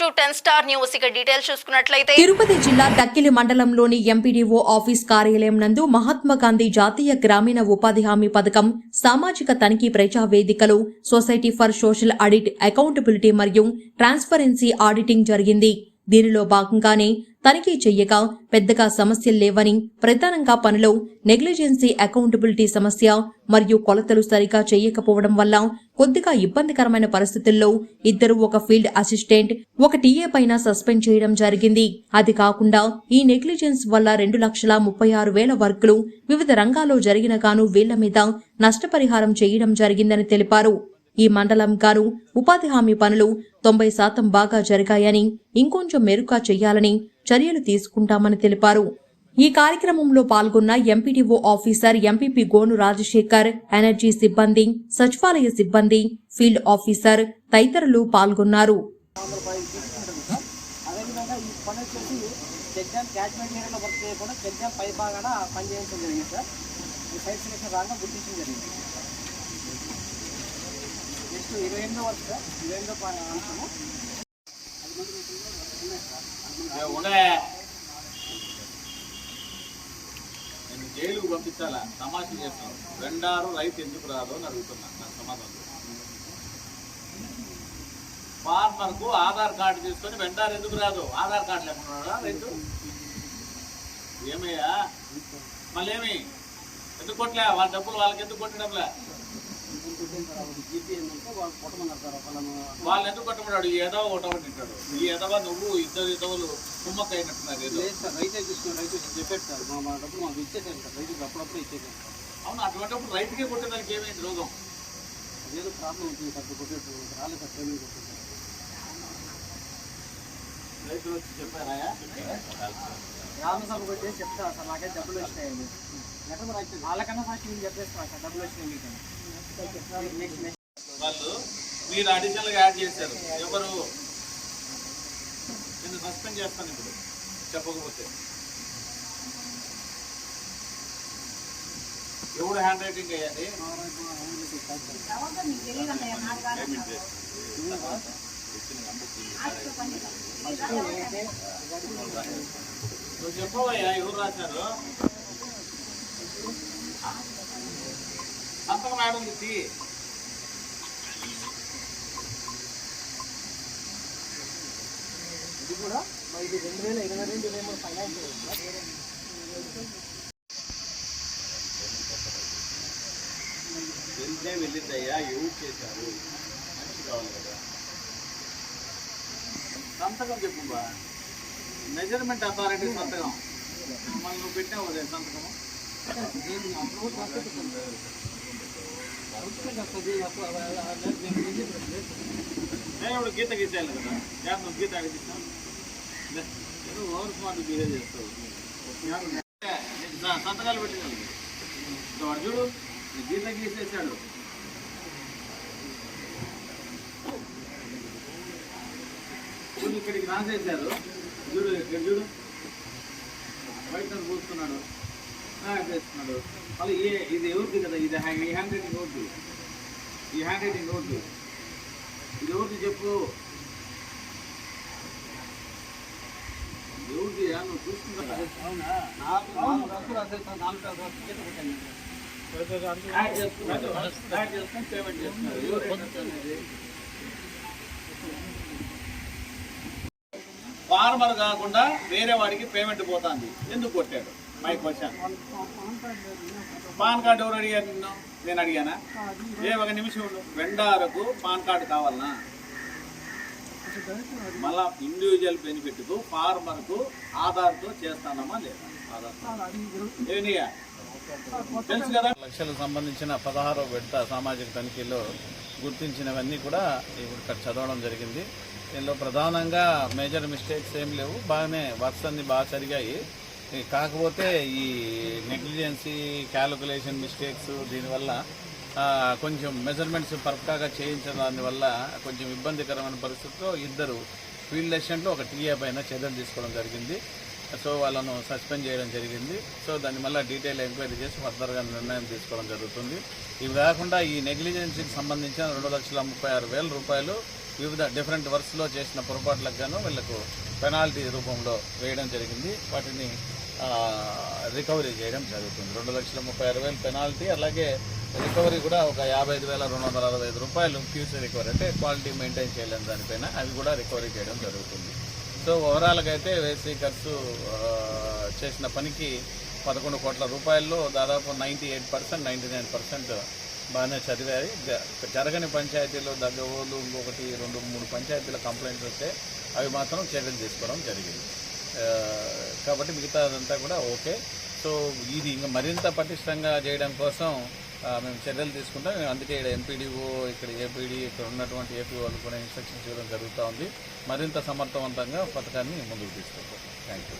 To ten star news. ఇక details చూసుకున్నట్లయితే తిరుపతి జిల్లా దక్కిలి మండలంలోని ఎంపీడీఓ ఆఫీస్ కార్యాలయం నందు మహాత్మా గాంధీ జాతీయ గ్రామీణ ఉపాధి హామీ పథకం సామాజిక తనిఖీ ప్రజా వేదికలు society for social audit accountability మరియు ట్రాన్స్పరెన్సీ ఆడిటింగ్ జరిగింది. దీనిలో భాగంగానే తనిఖీ చెయ్యగా పెద్దగా సమస్యలు లేవని ప్రధానంగా పనిలో నెగ్లిజెన్సీ అకౌంటబిలిటీ సమస్య మరియు కొలతలు సరిగా చేయకపోవడం వల్ల కొద్దిగా ఇబ్బందికరమైన పరిస్థితుల్లో ఇద్దరు ఒక ఫీల్డ్ అసిస్టెంట్ ఒక టీఏ పైన సస్పెండ్ చేయడం జరిగింది. అది కాకుండా ఈ నెగ్లిజెన్స్ వల్ల రెండు లక్షల ముప్పై ఆరు వేల వర్కులు వివిధ రంగాల్లో జరిగిన గాను వీళ్ళ మీద నష్టపరిహారం చేయడం జరిగిందని తెలిపారు. ఈ మండలం గాను ఉపాధి హామీ పనులు తొంభై శాతం బాగా జరిగాయని ఇంకొంచెం మెరుగ్గా చేయాలని చర్యలు తీసుకుంటామని తెలిపారు. ఈ కార్యక్రమంలో పాల్గొన్న ఎంపీడీఓ ఆఫీసర్ ఎంపీపీ గోను రాజశేఖర్ ఎనర్జీ సిబ్బంది సచివాలయ సిబ్బంది ఫీల్డ్ ఆఫీసర్ తదితరులు పాల్గొన్నారు. ఈ జరిగింది సార్. ఈ సైట్ సెలెక్షన్ రాగా గుర్తించడం జరిగింది. ఇరవై ఎనిమిదో వర్క్ సార్ ఇరవై ఎనిమిదో అంశము. నేను జైలుకు పంపించాలా? తమాషా చేస్తాను. రెండారు రైతు ఎందుకు రాదు అని అడుగుతున్నా. నా సమాధానం ఫార్మర్కు ఆధార్ కార్డు తీసుకొని వెంటారు ఎందుకు రాదు? ఆధార్ కార్డు లేకుండా రైతు? ఏమయ్యా? మళ్ళీ ఏమి ఎందుకు కొట్టలే? వాళ్ళ డబ్బులు వాళ్ళకి ఎందుకు కొట్టడంలే వాళ్ళు ఎందుకు కొట్టమన్నాడు ఎదవ ఒకటి తింటాడు. ఈ ఎదవ నువ్వు ఇద్దరు ఎదవలు కుమ్మక్క అయినట్టున్నారు ఏదో. సార్ రైతే తీసుకుని రైతు చెప్పాడు సార్ మా మా డబ్బులు మాకు ఇచ్చేసాను సార్. రైతుకి అప్పుడప్పుడు ఇచ్చేసాను అవును అటువంటిప్పుడు రైతుకే కొట్టేదానికి ఏమైంది రోగం? అదేదో ప్రాబ్లం ఉంటుంది సార్. కొట్టేట్టు రాలేదు సార్ ట్రైనింగ్ కొట్టింది సార్ రైతులు వచ్చి చెప్పారా? గ్రామసభ కొట్టేసి చెప్తా సార్ నాకైతే డబ్బులు వచ్చినాయండి వాళ్ళకన్నా ఫస్ట్ నేను చెప్పేస్తాను సార్ డబ్బులు వచ్చినాయి మీకు వాళ్ళు మీరు అడిషనల్గా యాడ్ చేశారు. ఎవరు? నేను సస్పెండ్ చేస్తాను ఇప్పుడు. చెప్పకపోతే. ఎవడు హ్యాండ్ రైటింగ్ అయ్యాలి నువ్వు చెప్పవయ్యా ఎవరు రాశారు? సంతకం మేడం ఇది ఇది కూడా మరి ఇది రెండు వేల ఇరవై రెండు ఇరవై మూడు ఫైనాన్స్ వెళ్తే వెళ్ళిద్దయ్యా ఎవరు చేశారు? మనిషి కావాలి కదా. సంతకం చెప్పు బా. మెజర్మెంట్ అథారిటీ సంతకం. మళ్ళీ నువ్వు పెట్టావు అదే సంతకం. నేను ఇప్పుడు గీత గీసాను కదా. యాప్ గీత గీస్తాను ఓవర్ స్మార్ట్ బిహేవ్ చేస్తావు. సంతకాలు పెట్టినాను. చూడు గీత గీసేసాడు. చూడు ఇక్కడికి రాసేసారు. చూడు ఇక్కడ చూడు. బయట కూర్చున్నాడు. చేస్తున్నాడు మళ్ళీ ఏ ఇది ఎవరిది కదా ఇది ఈ హ్యాండ్ రైటింగ్ ఎవరిది ఈ హ్యాండ్ రైటింగ్ ఎవరిది ఇది ఎవరిది చెప్పు ఎవరిది నువ్వు చూసుకుంటా నాలుగు రాసులు రాసేస్తాను నాలుగు రాసులు యాడ్ చేస్తున్నాడు యాడ్ చేసుకొని పేమెంట్ చేస్తున్నారు ఎవరు ఏంటంటే ఫార్మర్ కాకుండా వేరే వాడికి పేమెంట్ పోతుంది. ఎందుకు కొట్టాడు? మై క్వశ్చన్ పాన్ కార్డు ఎవరు అడిగారు నిన్ను? నేను అడిగానా? ఏ ఒక నిమిషం వెండారకు పాన్ కార్డు కావాలనా? మళ్ళా ఇండివిజువల్ బెనిఫిట్కు ఫార్మర్కు ఆధార్తో చేస్తానమ్మా లేదా? తెలుసు కదా? లక్షలకు సంబంధించిన పదహారో విడత సామాజిక తనిఖీలో గుర్తించినవన్నీ కూడా ఇప్పుడు ఇక్కడ చదవడం జరిగింది. దీనిలో ప్రధానంగా మేజర్ మిస్టేక్స్ ఏం లేవు. బాగానే వర్క్స్ అన్ని బాగా జరిగాయి. కాకపోతే ఈ నెగ్లిజెన్సీ క్యాలిక్యులేషన్ మిస్టేక్స్ దీనివల్ల కొంచెం మెజర్మెంట్స్ పర్ఫెక్ట్గా చేయించడం దానివల్ల కొంచెం ఇబ్బందికరమైన పరిస్థితిలో ఇద్దరు ఫీల్డ్ అసిస్టెంట్లు ఒక టీఏ పైన చర్యలు తీసుకోవడం జరిగింది. సో వాళ్ళను సస్పెండ్ చేయడం జరిగింది. సో దాని మళ్ళీ డీటెయిల్ ఎంక్వైరీ చేసి ఫర్దర్గా నిర్ణయం తీసుకోవడం జరుగుతుంది. ఇవి కాకుండా ఈ నెగ్లిజెన్సీకి సంబంధించిన రెండు లక్షల ముప్పై ఆరు వేల రూపాయలు వివిధ డిఫరెంట్ వర్క్స్లో చేసిన పొరపాట్లకు గాను వీళ్ళకు పెనాల్టీ రూపంలో వేయడం జరిగింది. వాటిని రికవరీ చేయడం జరుగుతుంది. రెండు లక్షల ముప్పై ఆరు వేలు పెనాల్టీ అలాగే రికవరీ కూడా ఒక యాభై ఐదు వేల రెండు వందల అరవై ఐదు రూపాయలు ఫ్యూచర్ రికవరీ అంటే క్వాలిటీ మెయింటైన్ చేయలేని దానిపైన అవి కూడా రికవరీ చేయడం జరుగుతుంది. సో ఓవరాల్గా అయితే వేసీ ఖర్చు చేసిన పనికి పదకొండు కోట్ల రూపాయల్లో దాదాపు ninety eight percent ninety nine percent బాగానే చదివాయి జ- జరగని పంచాయతీలో దగ్గోలు ఇంకొకటి రెండు మూడు పంచాయతీల కంప్లైంట్స్ వస్తే అవి మాత్రం చర్యలు తీసుకోవడం జరిగింది. కాబట్టి మిగతా అదంతా కూడా ఓకే. సో ఇది ఇంకా మరింత పటిష్టంగా చేయడం కోసం మేము చర్యలు తీసుకుంటాం. అందుకే ఇక్కడ ఎంపీడీఓ ఇక్కడ ఏపీడీ ఇక్కడ ఉన్నటువంటి ఏపీ వాళ్ళు కూడా ఇన్స్ట్రక్షన్స్ ఇవ్వడం జరుగుతూ ఉంది. మరింత సమర్థవంతంగా పథకాన్ని ముందుకు తీసుకుంటాం థ్యాంక్ యూ